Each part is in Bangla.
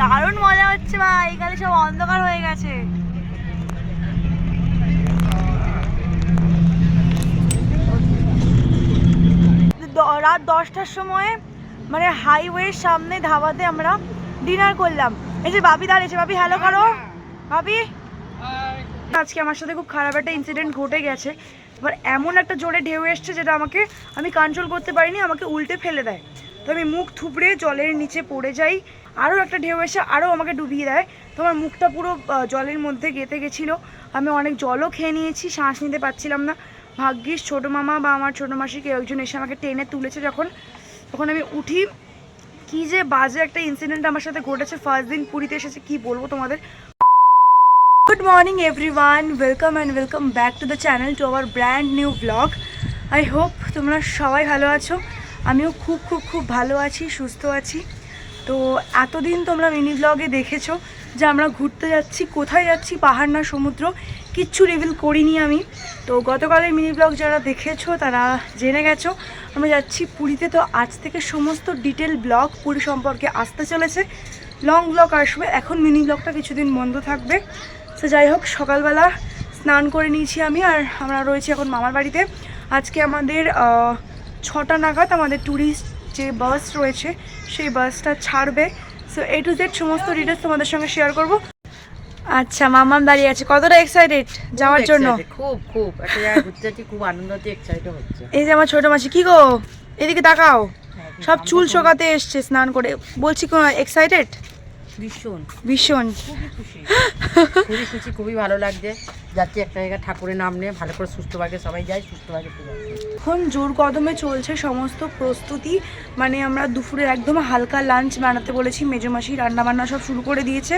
দারুণ মজা হচ্ছে ভাই এখানে সব অন্ধকার হয়ে গেছে। রাত দশটার সময় মানে হাইওয়ের সামনে ধাবাতে আমরা ডিনার করলাম। এই যে বাবি দাঁড়িয়েছে, বাবি হ্যালো করো। বাবি? আজকে আমার সাথে খুব খারাপ একটা ইনসিডেন্ট ঘটে গেছে। এবার এমন একটা জোরে ঢেউ এসছে যেটা আমাকে, আমি কন্ট্রোল করতে পারিনি, আমাকে উল্টে ফেলে দেয়। তো আমি মুখ থুবড়ে জলের নিচে পড়ে যাই। আরও একটা ঢেউ এসে আরও আমাকে ডুবিয়ে দেয়। তো আমার মুখটা পুরো জলের মধ্যে গেঁথে গেছিল। আমি অনেক জলও খেয়ে নিয়েছি, শ্বাস নিতে পারছিলাম না। ভাগ্যিস ছোটো মামা বা আমার ছোটো মাসি কেউ একজন এসে আমাকে টেনে তুলেছে যখন, তখন আমি উঠি। কি যে বাজে একটা ইনসিডেন্ট আমার সাথে ঘটেছে। ফার্স্ট দিন পুরীতে এসেছে, কি বলব তোমাদের? Good morning everyone welcome and welcome back to the channel to our brand new blog I hope তোমরা সবাই ভালো আছো। আমিও খুব খুব খুব ভালো আছি, সুস্থ আছি। তো এতদিন তোমরা মিনি ব্লগে দেখেছ যে আমরা ঘুরতে যাচ্ছি, কোথায় যাচ্ছি, পাহাড় না সমুদ্র, কিচ্ছু রিভিল করিনি আমি। তো গতকালের মিনি ব্লগ যারা দেখেছ, তারা জেনে গেছো, আমরা যাচ্ছি পুরীতে। তো আজ থেকে সমস্ত ডিটেল ব্লগ পুরী সম্পর্কে আসতে চলেছে। লং ব্লগ আসবে, এখন মিনি ব্লগটা কিছুদিন বন্ধ থাকবে। তো যাই হোক, সকালবেলা স্নান করে নিয়েছি আমি, আর আমরা রয়েছি এখন মামার বাড়িতে। আজকে আমাদের ছটা নাগাদ আমাদের ট্যুরিস্ট যে বাস রয়েছে সেই বাসটা ছাড়বে। সো এ টু জেড সমস্ত ডিটেলস তোমাদের সঙ্গে শেয়ার করব। আচ্ছা মামাম দাঁড়িয়ে আছে। কতটা এক্সাইটেড যাওয়ার জন্য? খুব খুব। একটা জায়গায় ঘুরতে যাচ্ছি খুব আনন্দ এক্সাইটেড হচ্ছে। এই যে আমার ছোট মাসি কি গো? এদিকে তাকাও। সব চুল শোকাতে এসছে স্নান করে। বলছি কোন এক্সাইটেড ভীষণ। ভীষণ। খুবই খুশি। খুবই খুশি খুবই ভালো লাগছে। যাচ্ছি একটা জায়গায় ঠাকুরের নাম নিয়ে। ভালো করে সুস্থভাবে সবাই যায় সুস্থভাবে এখন জোর কদমে চলছে সমস্ত প্রস্তুতি। মানে আমরা দুপুরে একদম হালকা লাঞ্চ বানাতে বলেছি। মেজমাসি রান্না বান্না সব শুরু করে দিয়েছে।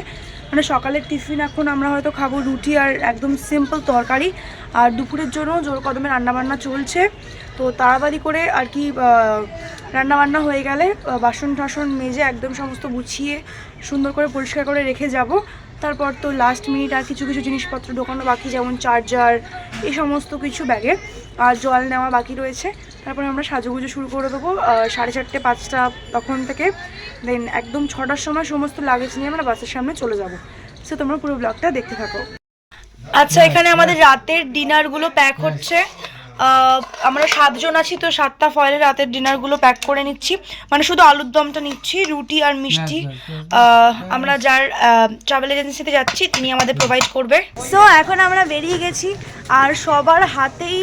মানে সকালের টিফিন এখন আমরা হয়তো খাব রুটি আর একদম সিম্পল তরকারি। আর দুপুরের জন্য জোর কদমে রান্না বান্না চলছে। তো তাড়াতাড়ি করে আর কি রান্না বান্না হয়ে গেলে বাসন টাসন মেজে একদম সমস্ত গুছিয়ে সুন্দর করে পরিষ্কার করে রেখে যাব। তারপর তো লাস্ট মিনিট আর কিছু কিছু জিনিসপত্র ঢোকানো বাকি, যেমন চার্জার এই সমস্ত কিছু ব্যাগে, আর জল নেওয়া বাকি রয়েছে। তারপরে আমরা সাজুগুজু শুরু করে দেবো সাড়ে চারটে, পাঁচটা তখন থেকে। দেন একদম ছটার সময় সমস্ত লাগেজ নিয়ে আমরা বাসের সামনে চলে যাব। সে তোমরা পুরো ব্লগটা দেখতে থাকো। আচ্ছা এখানে আমাদের রাতের ডিনারগুলো প্যাক হচ্ছে। আমরা সাতজন আছি তো সাতটা ফয়েলে রাতের ডিনারগুলো প্যাক করে নিচ্ছি। মানে শুধু আলুর দমটা নিচ্ছি রুটি আর মিষ্টি। আমরা যার ট্রাভেল এজেন্সিতে যাচ্ছি তিনি আমাদের প্রোভাইড করবে। সো এখন আমরা বেরিয়ে গেছি আর সবার হাতেই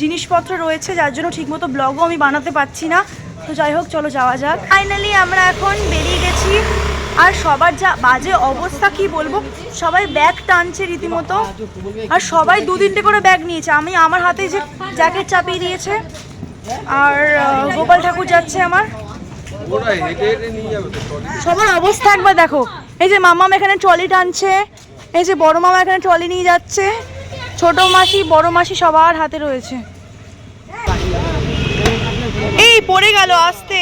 জিনিসপত্র রয়েছে যার জন্য ঠিকমতো ব্লগও আমি বানাতে পারছি না। তো যাই হোক চলো যাওয়া যাক। ফাইনালি আমরা এখন বেরিয়ে গেছি আর সবার যা বাজে অবস্থা, কি বলব? সবাই ব্যাগ টানছে রীতিমতো। আর সবাই দু তিনটে করে ব্যাগ নিয়েছে। আমি আমার হাতে যে জ্যাকেট চাপিয়ে দিয়েছে, আর গোপাল ঠাকুর যাচ্ছে আমার। সবার অবস্থা একবার দেখো। এই যে মামাম এখানে ট্রলি টানছে, এই যে বড় মামা এখানে ট্রলি নিয়ে যাচ্ছে, ছোট মাসি, বড় মাসি সবার হাতে রয়েছে। এই পড়ে গেল আসতে।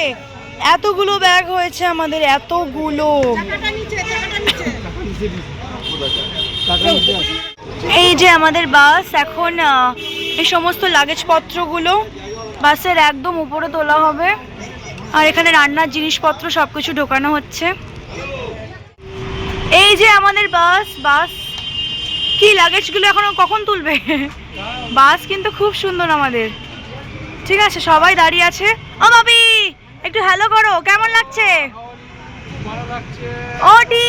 এতগুলো ব্যাগ হয়েছে আমাদের, এতগুলো। এই যে আমাদের বাস, এখন এই সমস্ত লাগেজ লাগেজপত্রগুলো বাসের একদম উপরে তোলা হবে। আর এখানে রান্নার জিনিসপত্র সব কিছু ঢোকানো হচ্ছে। এই যে আমাদের বাস বাস। কি লাগেজগুলো এখনও কখন তুলবে? বাস কিন্তু খুব সুন্দর আমাদের। ঠিক আছে, সবাই দাঁড়িয়ে আছে। ও বাবি একটু হ্যালো করো কেমন লাগছে? ওটি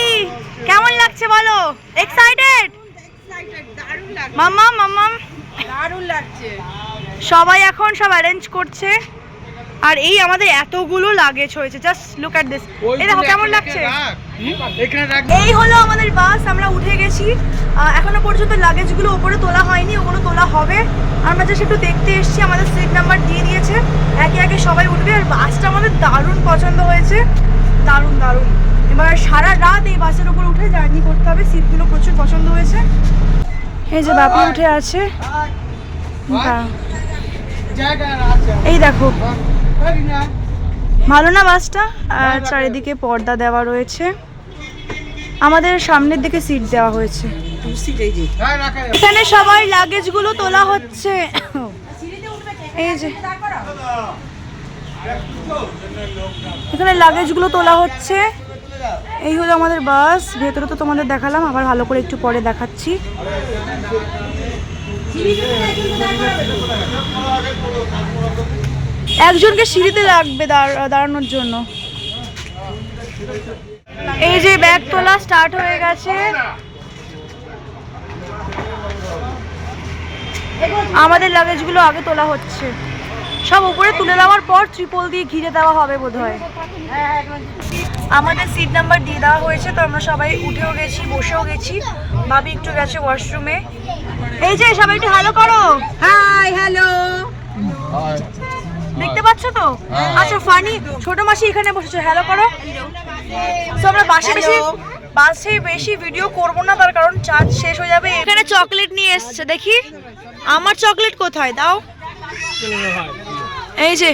কেমন লাগছে বলো? এক্সাইটেড মাম্মাম মাম্মাম। দারুণ লাগছে। সবাই এখন সব অ্যারেঞ্জ করছে। আর এই আমাদের এতগুলো লাগেজ হয়েছে জাস্ট লুক অ্যাট দিস এই দেখো কেমন লাগছে? এই হলো আমাদের বাস আমরা উঠে গেছি। এখনও পর্যন্ত লাগেজগুলো উপরে তোলা হয়নি ওগুলো তোলা হবে। আমরা জাস্ট একটু দেখতে এসেছি আমাদের সিট নাম্বার দিয়ে দিয়েছে। একে একে সবাই উঠবে আর বাসটা আমাদের দারুণ পছন্দ হয়েছে। দারুণ দারুণ। এবার সারা রাত এই বাসের উপর উঠে জার্নি করতে হবে সিটগুলো প্রচুর পছন্দ হয়েছে। এই যে বাপি উঠে আছে। এই দেখো। ভালো না বাসটা? আর চারিদিকে পর্দা দেওয়া রয়েছে। আমাদের সামনের দিকে সিট দেওয়া হয়েছে। এখানে সবাই লাগেজগুলো তোলা হচ্ছে। এই যে। এখানে লাগেজগুলো তোলা হচ্ছে। এই হলো আমাদের বাস ভেতরে তো তোমাদের দেখালাম, আবার ভালো করে একটু পরে দেখাচ্ছি। একজনকে সিঁড়িতে লাগবে দাঁড়- দাঁড়ানোর জন্য। এই যে ব্যাগ তোলা স্টার্ট হয়ে গেছে। আমাদের লাগেজগুলো আগে তোলা হচ্ছে। সব উপরে তুলে দেওয়ার পর ত্রিপল দিয়ে ঘিরে দেওয়া হবে বোধহয়। আমাদের সিট নাম্বার দিয়ে দেওয়া হয়েছে তো আমরা সবাই উঠেও গেছি বসেও গেছি। ভাবি একটু গেছে ওয়াশরুমে এই যে সবাই একটু হ্যালো করো। হাই হ্যালো দেখতে পাচ্ছ তো? আচ্ছা ফানি ছোট মাসি এখানে বসেছো হ্যালো করো। তো আমরা বাসে বেশি বাসে বেশি ভিডিও করব না তার কারণ চার্জ শেষ হয়ে যাবে। এখানে চকলেট নিয়ে এসছে দেখি। আমার চকলেট কোথায়? দাও। এই যে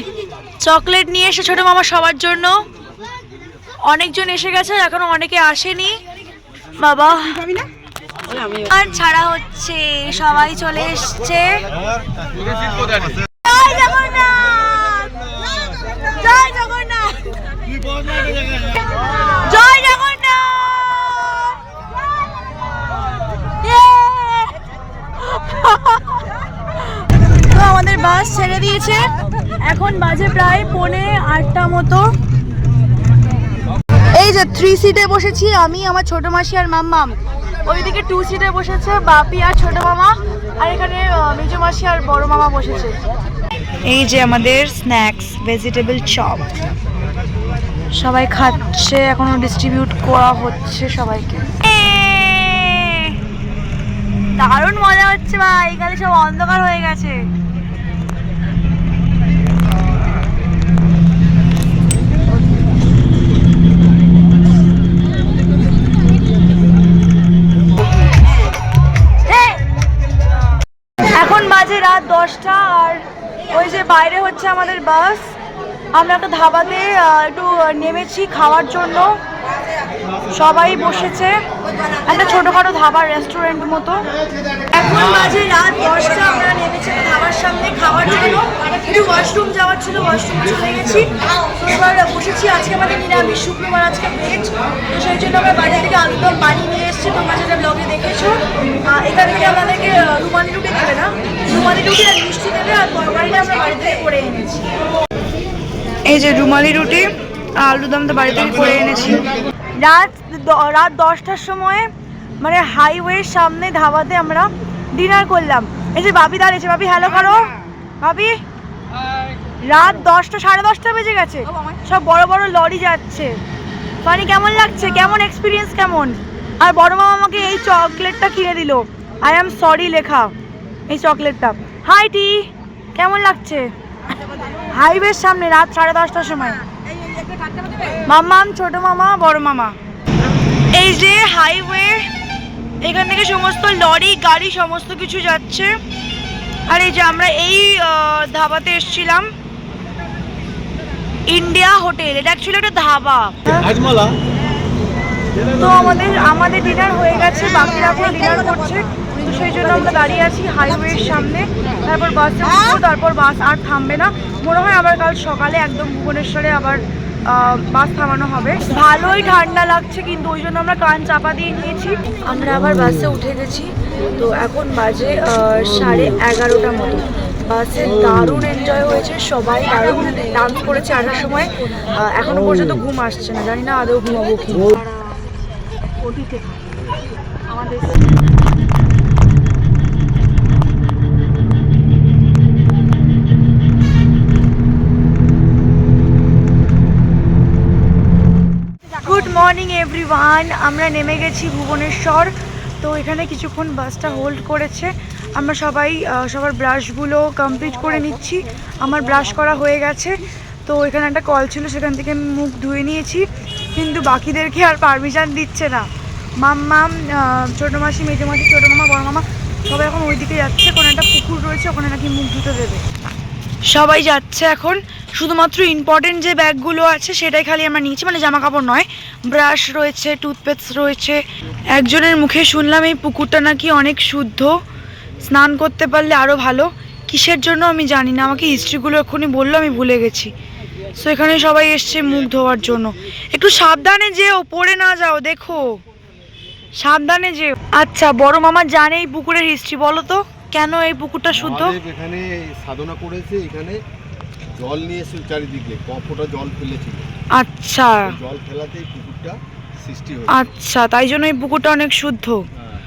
চকলেট নিয়ে এসে ছোট মামা সবার জন্য। অনেকজন এসে গেছে এখনও অনেকে আসেনি। বাবা। আর ছাড়া হচ্ছে সবাই চলে এসছে। জয় আমাদের বাস ছেড়ে দিয়েছে। এখন বাজে প্রায় পৌনে আটটা মতো। এই যে থ্রি সিটে বসেছি আমি, আমার ছোট মাসি আর মাম্মাম ওইদিকে টু সিটে বসেছে বাপি আর ছোট মামা, আর এখানে মেজো মাসি আর বড় মামা বসেছে। এই যে আমাদের স্ন্যাক্স ভেজিটেবল চপ সবাই খাচ্ছে, এখনও ডিস্ট্রিবিউট করা হচ্ছে সবাইকে। দারুণ মজা হচ্ছে ভাই এখানে সব অন্ধকার হয়ে গেছে। এখন বাজে রাত দশটা, আর ওই যে বাইরে হচ্ছে আমাদের বাস। আমরা একটা ধাবাতে একটু নেমেছি খাওয়ার জন্য। সবাই বসেছে। একটা ছোটোখাটো ধাবার রেস্টুরেন্ট মতো। এখন বাজে রাত দশটা আমরা নেমেছি ধাবার সামনে খাওয়ার জন্য। একটু ওয়াশরুম যাওয়ার ছিল ওয়াশরুম চলে গেছি। এবার বসেছি আজকে আমাদের নিরামিষ শুক্রবার আজকে ভেজ তো সেই জন্য আমরা বাড়ি থেকে আলুদম বানিয়ে নিয়ে এসেছি তোমরা যেটা ব্লগে দেখেছ। এখান থেকে আমাদেরকে রুমালি রুটি দেবে না? রুমালি রুটি আর মিষ্টি দেবে আর তরকারিটা আমরা বাড়ি থেকে করে এনেছি। এই যে রুমালি রুটি আর আলুদম তো বাড়ি থেকে করে এনেছি। রাত রাত দশটার সময় মানে হাইওয়ের সামনে ধাবাতে আমরা ডিনার করলাম। এই যে বাবি দাঁড়িয়েছে বাবি হ্যালো করো। বাবি রাত দশটা সাড়ে দশটা বেজে গেছে। সব বড় বড় লরি যাচ্ছে। মানে কেমন লাগছে? কেমন এক্সপিরিয়েন্স কেমন? আর বড় মামা আমাকে এই চকলেটটা কিনে দিল। আই অ্যাম সরি লেখা। এই চকলেটটা হাই টি কেমন লাগছে? হাইওয়ের সামনে রাত সাড়ে দশটার সময়। মামাম ছোট মামা বড় মামা। এই যে হাইওয়ে এখান থেকে সমস্ত লরি গাড়ি সমস্ত কিছু যাচ্ছে। আর এই যে আমরা এই ধাবাতে এসেছিলাম। ইন্ডিয়া হোটেল এটা অ্যাকচুয়ালি একটা ধাবা। তো আমাদের আমাদের ডিনার হয়ে গেছে বাকিরা এখন ডিনার করছে। তো সেই জন্য আমরা দাঁড়িয়ে আছি হাইওয়ের সামনে। তারপর বাসে তারপর বাস আর থামবে না। মনে হয় আবার কাল সকালে একদম ভুবনেশ্বরে আবার বাস থামানো হবে। ভালোই ঠান্ডা লাগছে কিন্তু ওই জন্য আমরা কান চাপা দিয়ে নিয়েছি। আমরা আবার বাসে উঠে গেছি। তো এখন বাজে সাড়ে এগারোটা মতো। বাসে দারুণ এনজয় হয়েছে সবাই দারুণ ডান্স করেছে আসার সময়। এখনও পর্যন্ত ঘুম আসছে না জানি না আদৌ ঘুমাবো কি ওটিতে আমাদের গুড মর্নিং এভরিওয়ান আমরা নেমে গেছি ভুবনেশ্বর। তো এখানে কিছুক্ষণ বাসটা হোল্ড করেছে। আমরা সবাই সবার ব্রাশগুলো কমপ্লিট করে নিচ্ছি। আমার ব্রাশ করা হয়ে গেছে। তো এখানে একটা কল ছিল, সেখান থেকে আমি মুখ ধুয়ে নিয়েছি। কিন্তু বাকিদেরকে আর পারমিশন দিচ্ছে না। মাম্মাম ছোটো মাসি, মেজো মাসি, ছোটো মামা, বড় মামা, সবাই এখন ওইদিকে যাচ্ছে। কোনো একটা পুকুর রয়েছে, ওখানে নাকি মুখ ধুতে দেবে। সবাই যাচ্ছে এখন। শুধুমাত্র ইম্পর্টেন্ট যে ব্যাগগুলো আছে সেটাই খালি আমরা নিয়েছি মানে জামা কাপড় নয় ব্রাশ রয়েছে টুথপেস্ট রয়েছে। একজনের মুখে শুনলাম এই পুকুরটা নাকি অনেক শুদ্ধ। স্নান করতে পারলে আরও ভালো। কিসের জন্য আমি জানি না, আমাকে হিস্ট্রিগুলো এক্ষুনি বলল, আমি ভুলে গেছি। সো এখানে সবাই এসছে মুখ ধোয়ার জন্য। একটু সাবধানে যেও, পড়ে না যাও, দেখো। সাবধানে যেও। আচ্ছা বড় মামা জানে এই পুকুরের হিস্ট্রি বলো তো। কেন এই পুকুরটা শুদ্ধ? এখানে সাধনা করেছে এখানে জল নিয়ে এসে চারিদিকে কপটা জল ফেলেছিল। আচ্ছা। জল ফেলাতেই পুকুরটা সৃষ্টি হয়েছে। আচ্ছা তাই জন্য এই পুকুরটা অনেক শুদ্ধ। হ্যাঁ।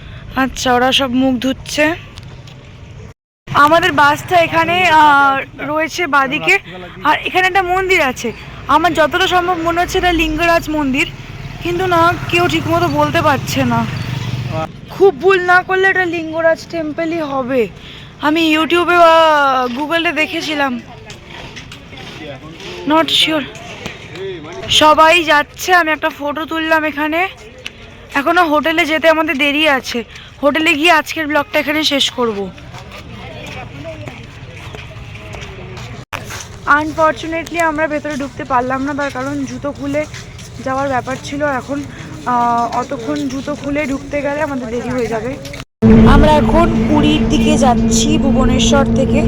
আচ্ছা ওরা সব মুখ ধুচ্ছে। আমাদের বাসটা এখানে রয়েছে বাদিকে। আর এখানে একটা মন্দির আছে। আমার যতটা সম্ভব মনে হচ্ছে এটা লিঙ্গরাজ মন্দির। কিন্তু না কেউ ঠিকমতো বলতে পারছে না। খুব ভুল না করলে এটা লিঙ্গরাজ টেম্পলই হবে। আমি ইউটিউবে বা গুগলে দেখেছিলাম। নট শিওর সবাই যাচ্ছে, আমি একটা ফটো তুললাম এখানে। এখনও হোটেলে যেতে আমাদের দেরি আছে। হোটেলে গিয়ে আজকের ব্লগটা এখানে শেষ করব। আনফর্চুনেটলি আমরা ভেতরে ঢুকতে পারলাম না, তার কারণ জুতো খুলে যাওয়ার ব্যাপার ছিল। এখন অতক্ষণ জুতো খুলে ঢুকতে গেলে আমাদের দেরি হয়ে যাবে। আমরা এখন পুরীর দিকে যাচ্ছি ভুবনেশ্বর থেকে।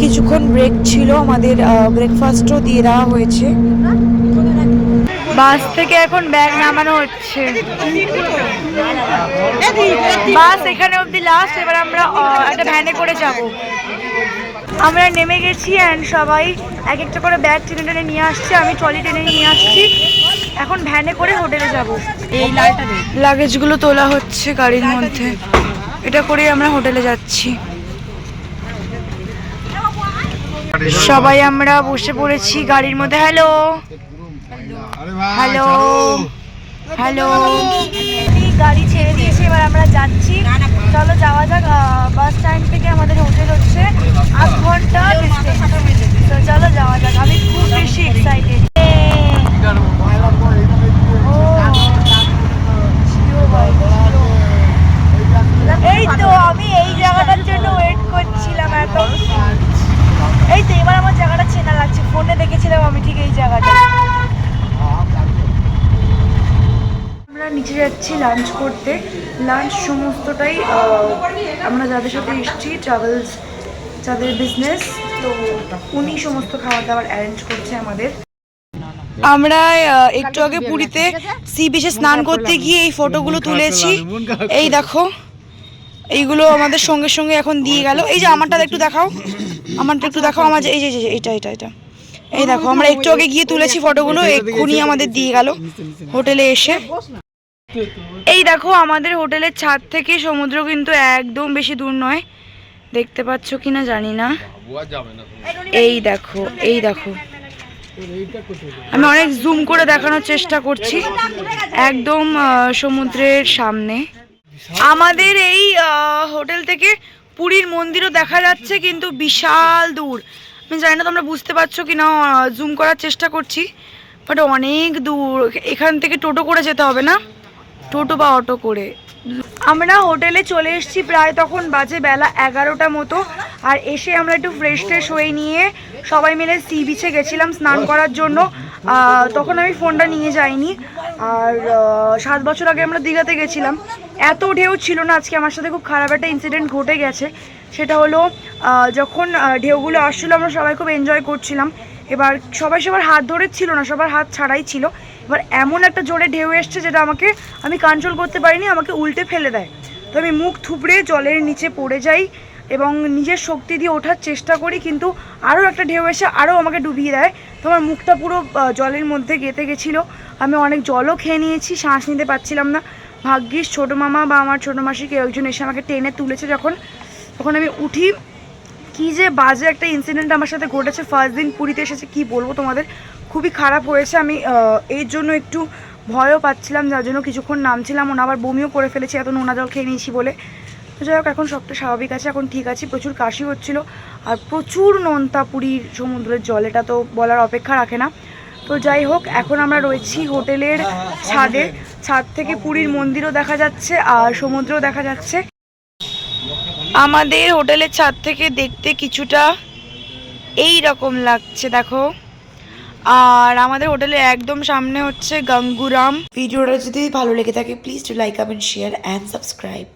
কিছুক্ষণ ব্রেক ছিল আমাদের ব্রেকফাস্টও দিয়ে দেওয়া হয়েছে। বাস থেকে এখন ব্যাগ নামানো হচ্ছে। বাস এখানে অবধি লাস্ট এবার আমরা একটা ভ্যানে করে যাব। আমরা নেমে গেছি অ্যান্ড সবাই এক একটা করে ব্যাগ টেনে টেনে নিয়ে আসছি আমি ট্রলি টেনে নিয়ে আসছি। এখন ভ্যানে করে হোটেলে যাব এই লাইটটা দে লাগেজগুলো তোলা হচ্ছে গাড়ির মধ্যে। এটা করেই আমরা হোটেলে যাচ্ছি। সবাই আমরা বসে পড়েছি গাড়ির মধ্যে। হ্যালো। আরে হ্যালো। হ্যালো। গাড়ি ছেড়ে দিয়েছে এবার আমরা যাচ্ছি। চলো যাওয়া যাক বাস স্ট্যান্ড থেকে আমাদের হোটেল হচ্ছে আধ ঘণ্টা চলো যাওয়া যাক আমি খুব বেশি এক্সাইটেড এই তো আমি এই জায়গাটার জন্য ওয়েট করছিলাম এত। এই তো এবার আমার জায়গাটা চেনা লাগছে। ফোনে দেখেছিলাম আমি ঠিক এই জায়গাটা আমরা নিচে যাচ্ছি লাঞ্চ করতে। লাঞ্চ সমস্তটাই আমরা যাদের সাথে এসেছি ট্রাভেলস যাদের বিজনেস তো উনি সমস্ত খাবার দাবার অ্যারেঞ্জ করছে আমাদের। আমরা একটু আগে পুরীতে সি বিচে স্নান করতে গিয়ে এই ফটোগুলো তুলেছি এই দেখো এইগুলো আমাদের সঙ্গে সঙ্গে এখন দিয়ে গেল। এই যে আমারটা একটু দেখাও। আমারটা একটু দেখাও। আমার এই যে এটা এটা এটা এই দেখো আমরা একটু আগে গিয়ে তুলেছি ফটোগুলো। এক্ষুনি আমাদের দিয়ে গেল। হোটেলে এসে। এই দেখো আমাদের হোটেলের ছাদ থেকে সমুদ্র কিন্তু একদম বেশি দূর নয়। দেখতে পাচ্ছ কিনা জানি না। এই দেখো এই দেখো। আমি অনেক জুম করে দেখানোর চেষ্টা করছি। একদম সমুদ্রের সামনে। আমাদের এই হোটেল থেকে পুরীর মন্দিরও দেখা যাচ্ছে, কিন্তু বিশাল দূর। আমি জানি না তোমরা বুঝতে পারছ কি না জুম করার চেষ্টা করছি বাট অনেক দূর। এখান থেকে টোটো করে যেতে হবে না? টোটো বা অটো করে। আমরা হোটেলে চলে এসেছি প্রায় তখন বাজে বেলা এগারোটা মতো। আর এসে আমরা একটু ফ্রেশ ট্রেশ হয়ে নিয়ে সবাই মিলে সি বিচে গেছিলাম স্নান করার জন্য। তখন আমি ফোনটা নিয়ে যাইনি। আর সাত বছর আগে আমরা দীঘাতে গেছিলাম। এত ঢেউ ছিল না, আজকে আমার সাথে খুব খারাপ একটা ইনসিডেন্ট ঘটে গেছে। সেটা হলো যখন ঢেউগুলো আসছিল, আমরা সবাই খুব এনজয় করছিলাম। এবার সবাই সবার হাত ধরে ছিল না, সবার হাত ছাড়াই ছিল। এবার এমন একটা জোরে ঢেউ এসছে যেটা আমাকে, আমি কন্ট্রোল করতে পারিনি, আমাকে উল্টে ফেলে দেয়। তো আমি মুখ থুবড়ে জলের নিচে পড়ে যাই এবং নিজের শক্তি দিয়ে ওঠার চেষ্টা করি, কিন্তু আরও একটা ঢেউ এসে আরও আমাকে ডুবিয়ে দেয়। তো আমার মুখটা পুরো জলের মধ্যে গেঁথে গেছিল। আমি অনেক জলও খেয়ে নিয়েছি, শ্বাস নিতে পারছিলাম না। ভাগ্যিস ছোটো মামা বা আমার ছোটো মাসি কেউ একজন এসে আমাকে টেনে তুলেছে যখন, তখন আমি উঠি। কি যে বাজে একটা ইনসিডেন্ট আমার সাথে ঘটেছে ফার্স্ট দিন পুরীতে এসেছে, কি বলব তোমাদের? খুবই খারাপ হয়েছে। আমি এর জন্য একটু ভয়ও পাচ্ছিলাম, যার জন্য কিছুক্ষণ নামছিলাম। ওনা আবার বমিও করে ফেলেছি, এত নোনা জল খেয়ে নিয়েছি বলে। তো যাই হোক, এখন সবটা স্বাভাবিক আছে, এখন ঠিক আছে, প্রচুর কাশি হচ্ছিল। আর প্রচুর নোনতা পুরীর সমুদ্রের জল, এটা তো বলার অপেক্ষা রাখে না। তো যাই হোক, এখন আমরা রয়েছি হোটেলের ছাদে। ছাদ থেকে পুরীর মন্দিরও দেখা যাচ্ছে, আর সমুদ্রও দেখা যাচ্ছে। আমাদের হোটেলের ছাদ থেকে দেখতে কিছুটা এই রকম লাগছে, দেখো। আর আমাদের হোটেলের একদম সামনে হচ্ছে গঙ্গুরাম। ভিডিওটা যদি ভালো লেগে থাকে please to like comment share and subscribe